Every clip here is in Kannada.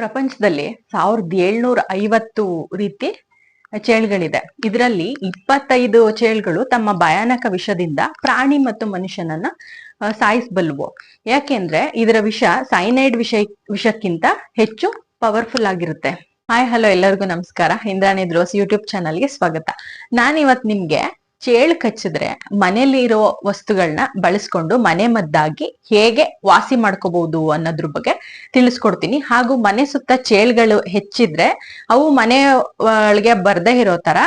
ಪ್ರಪಂಚದಲ್ಲಿ ಸಾವಿರದ ಏಳ್ನೂರ ಐವತ್ತು ರೀತಿ ಚೇಳುಗಳಿದೆ. ಇದರಲ್ಲಿ ಇಪ್ಪತ್ತೈದು ಚೇಳುಗಳು ತಮ್ಮ ಭಯಾನಕ ವಿಷದಿಂದ ಪ್ರಾಣಿ ಮತ್ತು ಮನುಷ್ಯನನ್ನ ಸಾಯಿಸಬಲ್ಲವು. ಯಾಕೆಂದ್ರೆ ಇದರ ವಿಷ ಸೈನೈಡ್ ವಿಷ, ವಿಷಕ್ಕಿಂತ ಹೆಚ್ಚು ಪವರ್ಫುಲ್ ಆಗಿರುತ್ತೆ. ಹಾಯ್ ಹಲೋ ಎಲ್ಲರಿಗೂ ನಮಸ್ಕಾರ. ಇಂದ್ರಾಣಿ ದ್ರೋಸ್ ಯೂಟ್ಯೂಬ್ ಚಾನಲ್ಗೆ ಸ್ವಾಗತ. ನಾನು ಇವತ್ ನಿಮ್ಗೆ ಚೇಳು ಕಚ್ಚಿದ್ರೆ ಮನೆಯಲ್ಲಿ ಇರೋ ವಸ್ತುಗಳನ್ನ ಬಳಸ್ಕೊಂಡು ಮನೆ ಮದ್ದಾಗಿ ಹೇಗೆ ವಾಸಿ ಮಾಡ್ಕೋಬಹುದು ಅನ್ನೋದ್ರ ಬಗ್ಗೆ ತಿಳಿಸ್ಕೊಡ್ತೀನಿ. ಹಾಗೂ ಮನೆ ಸುತ್ತ ಚೇಳುಗಳು ಹೆಚ್ಚಿದ್ರೆ ಅವು ಮನೆ ಒಳಗೆ ಬರ್ದೇ ಇರೋ ತರ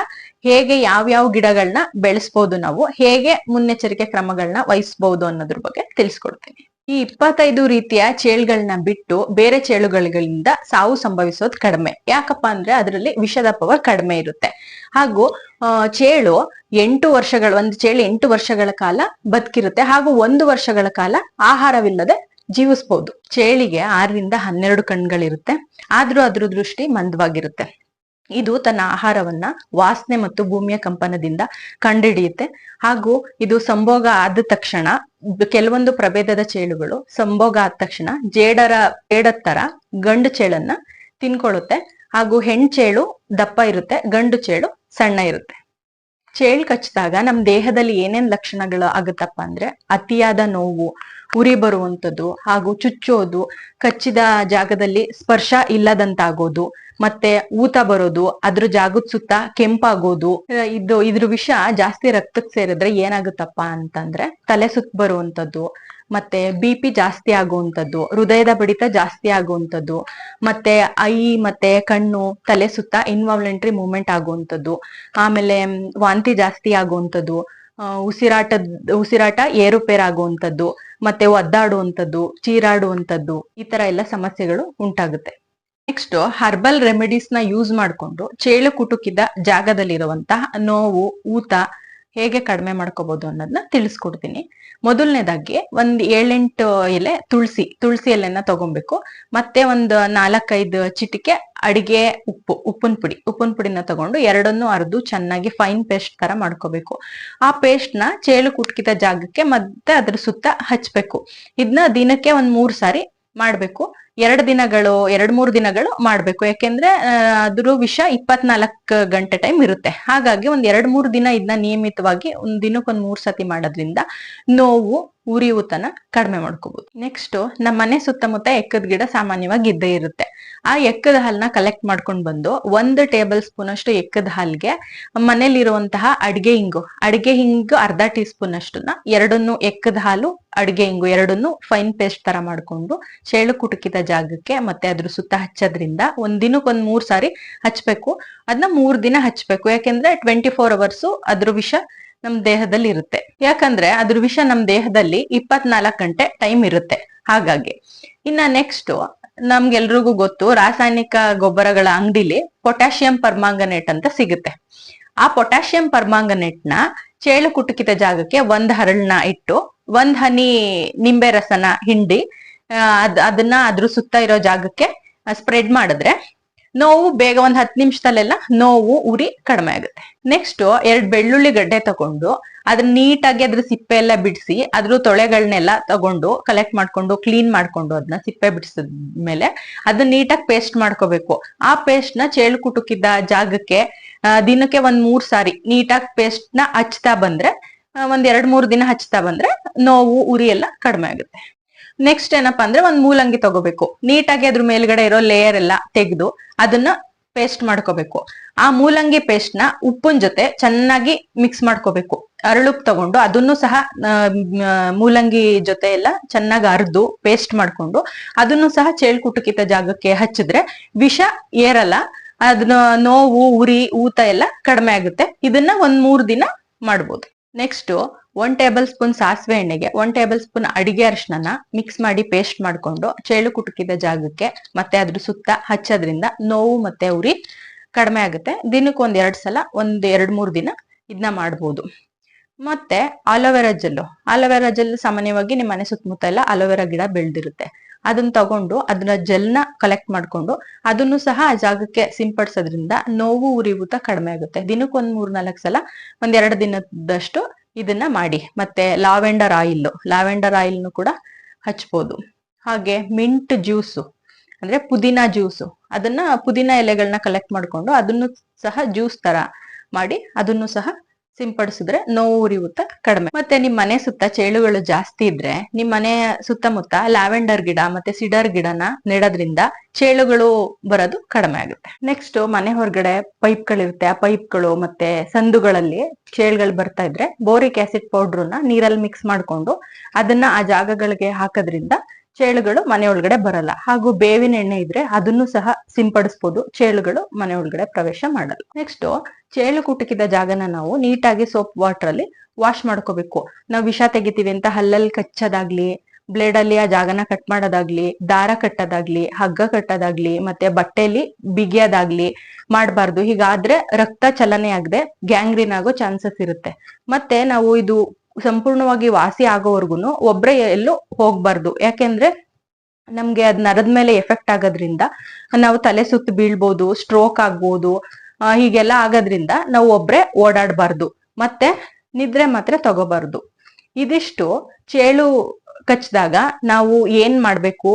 ಹೇಗೆ ಯಾವ್ಯಾವ ಗಿಡಗಳನ್ನ ಬೆಳೆಸ್ಬೋದು ನಾವು, ಹೇಗೆ ಮುನ್ನೆಚ್ಚರಿಕೆ ಕ್ರಮಗಳನ್ನ ವಹಿಸ್ಬೋದು ಅನ್ನೋದ್ರ ಬಗ್ಗೆ ತಿಳಿಸ್ಕೊಡ್ತೀನಿ. ಈ ಇಪ್ಪತ್ತೈದು ರೀತಿಯ ಚೇಳುಗಳನ್ನ ಬಿಟ್ಟು ಬೇರೆ ಚೇಳುಗಳಿಂದ ಸಾವು ಸಂಭವಿಸೋದು ಕಡಿಮೆ. ಯಾಕಪ್ಪ ಅಂದ್ರೆ ಅದರಲ್ಲಿ ವಿಷದ ಪವರ್ ಕಡಿಮೆ ಇರುತ್ತೆ. ಹಾಗೂ ಚೇಳು ಎಂಟು ವರ್ಷಗಳ, ಒಂದು ಚೇಳು ಎಂಟು ವರ್ಷಗಳ ಕಾಲ ಬದುಕಿರುತ್ತೆ. ಹಾಗೂ ಒಂದು ವರ್ಷಗಳ ಕಾಲ ಆಹಾರವಿಲ್ಲದೆ ಜೀವಿಸ್ಬೋದು. ಚೇಳಿಗೆ ಆರರಿಂದ ಹನ್ನೆರಡು ಕಣ್ಗಳಿರುತ್ತೆ. ಆದ್ರೂ ಅದ್ರ ದೃಷ್ಟಿ ಮಂದವಾಗಿರುತ್ತೆ. ಇದು ತನ್ನ ಆಹಾರವನ್ನ ವಾಸನೆ ಮತ್ತು ಭೂಮಿಯ ಕಂಪನದಿಂದ ಕಂಡುಹಿಡಿಯುತ್ತೆ. ಹಾಗೂ ಇದು ಸಂಭೋಗ ಆದ ತಕ್ಷಣ ಕೆಲವೊಂದು ಪ್ರಭೇದದ ಚೇಳುಗಳು ಸಂಭೋಗ ಆದ ತಕ್ಷಣ ಜೇಡರ ಜೇಡದ ತರ ಗಂಡು ಚೇಳನ್ನ ತಿನ್ಕೊಳ್ಳುತ್ತೆ ಹಾಗೂ ಹೆಣ್ಚೇಳು ದಪ್ಪ ಇರುತ್ತೆ, ಗಂಡು ಚೇಳು ಸಣ್ಣ ಇರುತ್ತೆ. ಚೇಳು ಕಚ್ಚಿದಾಗ ನಮ್ ದೇಹದಲ್ಲಿ ಏನೇನ್ ಲಕ್ಷಣಗಳು ಆಗುತ್ತಪ್ಪ ಅಂದ್ರೆ ಅತಿಯಾದ ನೋವು ಉರಿ ಬರುವಂಥದ್ದು ಹಾಗೂ ಚುಚ್ಚೋದು ಕಚ್ಚಿದ ಜಾಗದಲ್ಲಿ ಸ್ಪರ್ಶ ಇಲ್ಲದಂತಾಗೋದು ಮತ್ತೆ ಊತ ಬರೋದು ಅದ್ರ ಜಾಗದ ಸುತ್ತ ಕೆಂಪಾಗೋದು ಇದು ಇದ್ರ ವಿಷ ಜಾಸ್ತಿ ರಕ್ತಕ್ಕೆ ಸೇರಿದ್ರೆ ಏನಾಗುತ್ತಪ್ಪ ಅಂತಂದ್ರೆ ತಲೆ ಸುತ್ತ ಬರುವಂತದ್ದು ಮತ್ತೆ ಬಿ ಪಿ ಜಾಸ್ತಿ ಆಗುವಂಥದ್ದು ಹೃದಯದ ಬಡಿತ ಜಾಸ್ತಿ ಆಗುವಂಥದ್ದು ಮತ್ತೆ ಐ ಮತ್ತೆ ಕಣ್ಣು ತಲೆ ಸುತ್ತ ಇನ್ವಾಲ್ವೆಂಟ್ರಿ ಮೂವ್ಮೆಂಟ್ ಆಗುವಂಥದ್ದು ಆಮೇಲೆ ವಾಂತಿ ಜಾಸ್ತಿ ಆಗುವಂತದ್ದು ಆ, ಉಸಿರಾಟದ, ಉಸಿರಾಟ ಏರುಪೇರ್ ಆಗುವಂತದ್ದು ಮತ್ತೆ ಒದ್ದಾಡುವಂಥದ್ದು, ಚೀರಾಡುವಂಥದ್ದು, ಈ ತರ ಎಲ್ಲ ಸಮಸ್ಯೆಗಳು ಉಂಟಾಗುತ್ತೆ. ನೆಕ್ಸ್ಟ್ ಹರ್ಬಲ್ ರೆಮಿಡೀಸ್ನ ಯೂಸ್ ಮಾಡಿಕೊಂಡು, ಚೇಳು ಕುಟುಕಿದ ಜಾಗದಲ್ಲಿರುವಂತಹ ನೋವು, ಊತ ಹೇಗೆ ಕಡಿಮೆ ಮಾಡ್ಕೋಬಹುದು ಅನ್ನೋದನ್ನ ತಿಳಿಸ್ಕೊಡ್ತೀನಿ. ಮೊದಲನೇದಾಗಿ ಒಂದ್ ಏಳೆಂಟು ಎಲೆ ತುಳಸಿ ತುಳಸಿ ಎಲೆನ ತಗೊಬೇಕು. ಮತ್ತೆ ಒಂದು ನಾಲ್ಕೈದು ಚಿಟಿಕೆ ಅಡಿಗೆ ಉಪ್ಪು, ಉಪ್ಪಿನ ಪುಡಿ, ಉಪ್ಪಿನ ಪುಡಿನ ತಗೊಂಡು ಎರಡನ್ನೂ ಅರ್ದು ಚೆನ್ನಾಗಿ ಫೈನ್ ಪೇಸ್ಟ್ ತರ ಮಾಡ್ಕೋಬೇಕು. ಆ ಪೇಸ್ಟ್ನ ಚೇಳು ಕುಟ್ಕಿದ ಜಾಗಕ್ಕೆ ಮತ್ತೆ ಅದ್ರ ಸುತ್ತ ಹಚ್ಬೇಕು. ಇದನ್ನ ದಿನಕ್ಕೆ ಒಂದ್ ಮೂರ್ ಸಾರಿ ಮಾಡ್ಬೇಕು. ಎರಡು ದಿನಗಳು, ಎರಡ್ ಮೂರು ದಿನಗಳು ಮಾಡ್ಬೇಕು. ಯಾಕೆಂದ್ರೆ ಅದ್ರ ವಿಷ ಇಪ್ಪತ್ನಾಲ್ಕು ಗಂಟೆ ಟೈಮ್ ಇರುತ್ತೆ. ಹಾಗಾಗಿ ಒಂದ್ ಎರಡ್ ಮೂರು ದಿನ ಇದನ್ನ ನಿಯಮಿತವಾಗಿ ಒಂದ್ ದಿನಕ್ಕೊಂದ್ ಮೂರ್ ಸತಿ ಮಾಡೋದ್ರಿಂದ ನೋವು, ಉರಿಯೂತನ ಕಡಿಮೆ ಮಾಡ್ಕೋಬಹುದು ನೆಕ್ಸ್ಟ್ ನಮ್ಮ ಮನೆ ಸುತ್ತಮುತ್ತ ಎಕ್ಕದ ಗಿಡ ಸಾಮಾನ್ಯವಾಗಿ ಇದ್ದೇ ಇರುತ್ತೆ. ಆ ಎಕ್ಕದ ಹಾಲನ್ನ ಕಲೆಕ್ಟ್ ಮಾಡ್ಕೊಂಡ್ ಬಂದು ಒಂದು ಟೇಬಲ್ ಸ್ಪೂನ್ ಅಷ್ಟು ಎಕ್ಕದ ಹಾಲ್ಗೆ ಮನೇಲಿರುವಂತಹ ಅಡಿಗೆ ಹಿಂಗು ಅಡಿಗೆ ಹಿಂಗು ಅರ್ಧ ಟೀ ಸ್ಪೂನ್ ಅಷ್ಟನ್ನ ಎರಡನ್ನು ಎಕ್ಕದ ಹಾಲು, ಅಡಿಗೆ ಹಿಂಗು ಎರಡನ್ನು ಫೈನ್ ಪೇಸ್ಟ್ ತರ ಮಾಡ್ಕೊಂಡು, ಚೇಳು ಕುಟುಕಿದ ಜಾಗಕ್ಕೆ ಮತ್ತೆ ಅದ್ರ ಸುತ್ತ ಹಚ್ಚೋದ್ರಿಂದ ಒಂದ್ ದಿನಕ್ಕೊಂದ್ ಮೂರ್ ಸಾರಿ ಹಚ್ಬೇಕು. ಅದನ್ನ ಮೂರ್ ದಿನ ಹಚ್ಬೇಕು. ಯಾಕೆಂದ್ರೆ ಟ್ವೆಂಟಿ ಫೋರ್ ಅವರ್ಸ್ ಅದ್ರ ವಿಷ ನಮ್ ದೇಹದಲ್ಲಿ ಇರುತ್ತೆ. ಯಾಕಂದ್ರೆ ಅದ್ರ ವಿಷ ನಮ್ ದೇಹದಲ್ಲಿ ಇಪ್ಪತ್ನಾಲ್ಕು ಗಂಟೆ ಟೈಮ್ ಇರುತ್ತೆ. ಹಾಗಾಗಿ ಇನ್ನ ನೆಕ್ಸ್ಟ್ ನಮ್ಗೆಲ್ರಿಗೂ ಗೊತ್ತು ರಾಸಾಯನಿಕ ಗೊಬ್ಬರಗಳ ಅಂಗಡಿಲಿ ಪೊಟ್ಯಾಷಿಯಂ ಪರ್ಮಾಂಗನೇಟ್ ಅಂತ ಸಿಗುತ್ತೆ. ಆ ಪೊಟ್ಯಾಷಿಯಂ ಪರ್ಮಾಂಗನೇಟ್ನ ಚೇಳು ಕುಟುಕಿದ ಜಾಗಕ್ಕೆ ಒಂದ್ ಹರಳನ್ನ ಇಟ್ಟು ಒಂದ್ ಹನಿ ನಿಂಬೆ ರಸನ ಹಿಂಡಿ ಅದ್, ಅದನ್ನ ಅದ್ರ ಸುತ್ತ ಇರೋ ಜಾಗಕ್ಕೆ ಸ್ಪ್ರೆಡ್ ಮಾಡಿದ್ರೆ ನೋವು ಬೇಗ ಒಂದ್ ಹತ್ತು ನಿಮಿಷದಲ್ಲೆಲ್ಲ ನೋವು ಉರಿ ಕಡಿಮೆ ಆಗುತ್ತೆ. ನೆಕ್ಸ್ಟ್ ಎರಡ್ ಬೆಳ್ಳುಳ್ಳಿ ಗಡ್ಡೆ ತಗೊಂಡು ಅದನ್ನ ನೀಟಾಗಿ ಅದ್ರ ಸಿಪ್ಪೆ ಎಲ್ಲ ಬಿಡಿಸಿ ಅದ್ರ ತೊಳೆಗಳನ್ನೆಲ್ಲ ತಗೊಂಡು ಕಲೆಕ್ಟ್ ಮಾಡ್ಕೊಂಡು ಕ್ಲೀನ್ ಮಾಡ್ಕೊಂಡು ಅದನ್ನ ಸಿಪ್ಪೆ ಬಿಡಿಸಿದ್ಮೇಲೆ ಅದನ್ನ ನೀಟಾಗಿ ಪೇಸ್ಟ್ ಮಾಡ್ಕೋಬೇಕು. ಆ ಪೇಸ್ಟ್ನ ಚೇಳು ಕುಟುಕಿದ ಜಾಗಕ್ಕೆ ದಿನಕ್ಕೆ ಒಂದ್ ಮೂರ್ ಸಾರಿ ನೀಟಾಗಿ ಪೇಸ್ಟ್ನ ಹಚ್ತಾ ಬಂದ್ರೆ ಒಂದ್ ಎರಡ್ ಮೂರ್ ದಿನ ಹಚ್ತಾ ಬಂದ್ರೆ ನೋವು, ಉರಿ ಎಲ್ಲ ಕಡಿಮೆ ಆಗುತ್ತೆ. ನೆಕ್ಸ್ಟ್ ಏನಪ್ಪಾ ಅಂದ್ರೆ ಒಂದ್ ಮೂಲಂಗಿ ತಗೋಬೇಕು. ನೀಟಾಗಿ ಅದ್ರ ಮೇಲ್ಗಡೆ ಇರೋ ಲೇಯರ್ ಎಲ್ಲ ತೆಗೆದು ಅದನ್ನ ಪೇಸ್ಟ್ ಮಾಡ್ಕೋಬೇಕು. ಆ ಮೂಲಂಗಿ ಪೇಸ್ಟ್ನ ಉಪ್ಪಿನ ಜೊತೆ ಚೆನ್ನಾಗಿ ಮಿಕ್ಸ್ ಮಾಡ್ಕೋಬೇಕು. ಅರಳುಪ್ ತಗೊಂಡು ಅದನ್ನು ಸಹ ಮೂಲಂಗಿ ಜೊತೆ ಎಲ್ಲ ಚೆನ್ನಾಗಿ ಅರ್ದು ಪೇಸ್ಟ್ ಮಾಡ್ಕೊಂಡು ಅದನ್ನು ಸಹ ಚೇಳ್ಕುಟುಕಿತ ಜಾಗಕ್ಕೆ ಹಚ್ಚಿದ್ರೆ ವಿಷ ಏರಲ್ಲ ಅದನ್ನ ನೋವು, ಉರಿ, ಊತ ಎಲ್ಲ ಕಡಿಮೆ ಆಗುತ್ತೆ. ಇದನ್ನ ಒಂದ್ ಮೂರ್ ದಿನ ಮಾಡ್ಬೋದು. ನೆಕ್ಸ್ಟ್ ಒನ್ ಟೇಬಲ್ ಸ್ಪೂನ್ ಸಾಸಿವೆ ಎಣ್ಣೆಗೆ ಒನ್ ಟೇಬಲ್ ಸ್ಪೂನ್ ಅಡಿಗೆ ಅರಿಶಿನ ಮಿಕ್ಸ್ ಮಾಡಿ ಪೇಸ್ಟ್ ಮಾಡ್ಕೊಂಡು ಚೇಳು ಕುಟುಕಿದ ಜಾಗಕ್ಕೆ ಮತ್ತೆ ಅದ್ರ ಸುತ್ತ ಹಚ್ಚೋದ್ರಿಂದ ನೋವು ಮತ್ತೆ ಉರಿ ಕಡಿಮೆ ಆಗುತ್ತೆ. ದಿನಕ್ಕೆ ಒಂದ್ ಎರಡ್ ಸಲ, ಒಂದ್ ಎರಡ್ ಮೂರ್ ದಿನ ಇದನ್ನ ಮಾಡ್ಬೋದು. ಮತ್ತೆ ಆಲೋವೆರಾ ಜೆಲ್ಲು. ಆಲೋವೆರಾ ಜೆಲ್ ಸಾಮಾನ್ಯವಾಗಿ ನಿಮ್ಮ ಮನೆ ಸುತ್ತಮುತ್ತ ಎಲ್ಲ ಅಲೋವೆರಾ ಗಿಡ ಬೆಳೆದಿರುತ್ತೆ. ಅದನ್ನ ತಗೊಂಡು ಅದನ್ನ ಜೆಲ್ನ ಕಲೆಕ್ಟ್ ಮಾಡ್ಕೊಂಡು ಅದನ್ನು ಸಹ ಆ ಜಾಗಕ್ಕೆ ಸಿಂಪಡಿಸೋದ್ರಿಂದ ನೋವು ಉರಿಯೂತ ಕಡಿಮೆ ಆಗುತ್ತೆ. ದಿನಕ್ಕೆ ಒಂದ್ ಮೂರ್ ನಾಲ್ಕು ಸಲ ಒಂದೆರಡು ದಿನದಷ್ಟು ಇದನ್ನ ಮಾಡಿ. ಮತ್ತೆ ಲಾವೆಂಡರ್ ಆಯಿಲ್ ಲಾವೆಂಡರ್ ಆಯಿಲ್ನು ಕೂಡ ಹಚ್ಬೋದು. ಹಾಗೆ ಮಿಂಟ್ ಜ್ಯೂಸು ಅಂದ್ರೆ ಪುದೀನ ಜ್ಯೂಸು ಅದನ್ನ ಪುದೀನ ಎಲೆಗಳನ್ನ ಕಲೆಕ್ಟ್ ಮಾಡ್ಕೊಂಡು ಅದನ್ನು ಸಹ ಜ್ಯೂಸ್ ತರ ಮಾಡಿ ಅದನ್ನು ಸಹ ಸಿಂಪಡಿಸಿದ್ರೆ ನೋವು ಉರಿಯೂತ ಕಡಿಮೆ. ಮತ್ತೆ ನಿಮ್ ಮನೆ ಸುತ್ತ ಚೇಳುಗಳು ಜಾಸ್ತಿ ಇದ್ರೆ ನಿಮ್ ಮನೆ ಸುತ್ತಮುತ್ತ ಲ್ಯಾವೆಂಡರ್ ಗಿಡ ಮತ್ತೆ ಸಿಡರ್ ಗಿಡನ ನೆಡೋದ್ರಿಂದ ಚೇಳುಗಳು ಬರೋದು ಕಡಿಮೆ ಆಗುತ್ತೆ. ನೆಕ್ಸ್ಟ್ ಮನೆ ಹೊರಗಡೆ ಪೈಪ್ಗಳಿರುತ್ತೆ. ಆ ಪೈಪ್ಗಳು ಮತ್ತೆ ಸಂದುಗಳಲ್ಲಿ ಚೇಳುಗಳು ಬರ್ತಾ ಇದ್ರೆ ಬೋರಿಕ್ ಆಸಿಡ್ ಪೌಡ್ರನ್ನ ನೀರಲ್ಲಿ ಮಿಕ್ಸ್ ಮಾಡ್ಕೊಂಡು ಅದನ್ನ ಆ ಜಾಗಗಳಿಗೆ ಹಾಕೋದ್ರಿಂದ ಚೇಳುಗಳು ಮನೆ ಒಳಗಡೆ ಬರಲ್ಲ. ಹಾಗೂ ಬೇವಿನ ಎಣ್ಣೆ ಇದ್ರೆ ಅದನ್ನು ಸಹ ಸಿಂಪಡಿಸಬಹುದು ಚೇಳುಗಳು ಮನೆ ಒಳಗಡೆ ಪ್ರವೇಶ ಮಾಡಲ್ಲ. ನೆಕ್ಸ್ಟ್ ಚೇಳು ಕುಟುಕಿದ ಜಾಗನ ನಾವು ನೀಟಾಗಿ ಸೋಪ್ ವಾಟರ್ ಅಲ್ಲಿ ವಾಶ್ ಮಾಡ್ಕೋಬೇಕು. ನಾವು ವಿಷ ತೆಗಿತೀವಿ ಅಂತ ಹಲ್ಲಲ್ಲಿ ಕಚ್ಚೋದಾಗ್ಲಿ ಬ್ಲೇಡ್ ಅಲ್ಲಿ ಆ ಜಾಗನ ಕಟ್ ಮಾಡೋದಾಗ್ಲಿ, ದಾರ ಕಟ್ಟೋದಾಗ್ಲಿ, ಹಗ್ಗ ಕಟ್ಟೋದಾಗ್ಲಿ, ಮತ್ತೆ ಬಟ್ಟೆಯಲ್ಲಿ ಬಿಗಿಯೋದಾಗ್ಲಿ ಮಾಡಬಾರ್ದು. ಹೀಗಾದ್ರೆ ರಕ್ತ ಚಲನೆ ಆಗದೆ ಗ್ಯಾಂಗ್ರೀನ್ ಆಗೋ ಚಾನ್ಸಸ್ ಇರುತ್ತೆ. ಮತ್ತೆ ನಾವು ಇದು ಸಂಪೂರ್ಣವಾಗಿ ವಾಸಿ ಆಗೋವರ್ಗುನು ಒಬ್ರೆ ಎಲ್ಲೂ ಹೋಗ್ಬಾರ್ದು. ಯಾಕೆಂದ್ರೆ ನಮ್ಗೆ ಅದ್ ನರದ ಮೇಲೆ ಎಫೆಕ್ಟ್ ಆಗೋದ್ರಿಂದ ನಾವು ತಲೆ ಸುತ್ತ ಬೀಳ್ಬೋದು ಸ್ಟ್ರೋಕ್ ಆಗ್ಬೋದು ಹೀಗೆಲ್ಲ ಆಗೋದ್ರಿಂದ ನಾವು ಒಬ್ರೆ ಓಡಾಡಬಾರ್ದು. ಮತ್ತೆ ನಿದ್ರೆ ಮಾತ್ರ ತಗೋಬಾರ್ದು. ಇದಿಷ್ಟು ಚೇಳು ಕಚ್ಚಿದಾಗ ನಾವು ಏನ್ ಮಾಡ್ಬೇಕು?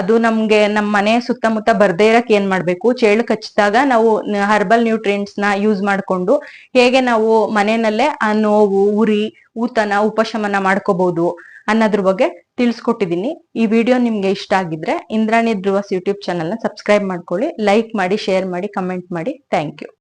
ಅದು ನಮ್ಗೆ ನಮ್ಮ ಮನೆ ಸುತ್ತಮುತ್ತ ಬರ್ದೇ ಇರಕ್ ಏನ್ ಮಾಡ್ಬೇಕು? ಚೇಳು ಕಚ್ಚಿದಾಗ ನಾವು ಹರ್ಬಲ್ ನ್ಯೂಟ್ರಿಯೆಂಟ್ಸ್ನ ಯೂಸ್ ಮಾಡ್ಕೊಂಡು ಹೇಗೆ ನಾವು ಮನೆಯಲ್ಲೇ ಆ ನೋವು, ಉರಿ, ಊತನ, ಉಪಶಮನ ಮಾಡ್ಕೋಬಹುದು ಅನ್ನೋದ್ರ ಬಗ್ಗೆ ತಿಳಿಸ್ಕೊಟ್ಟಿದ್ದೀನಿ ಈ ವಿಡಿಯೋ ನಿಮ್ಗೆ ಇಷ್ಟ ಆಗಿದ್ರೆ ಇಂದ್ರಾಣಿ ಧ್ರುವಸ್ ಯೂಟ್ಯೂಬ್ ಚಾನೆಲ್ನ ಸಬ್ಸ್ಕ್ರೈಬ್ ಮಾಡ್ಕೊಳ್ಳಿ ಲೈಕ್ ಮಾಡಿ ಶೇರ್ ಮಾಡಿ ಕಮೆಂಟ್ ಮಾಡಿ. Thank you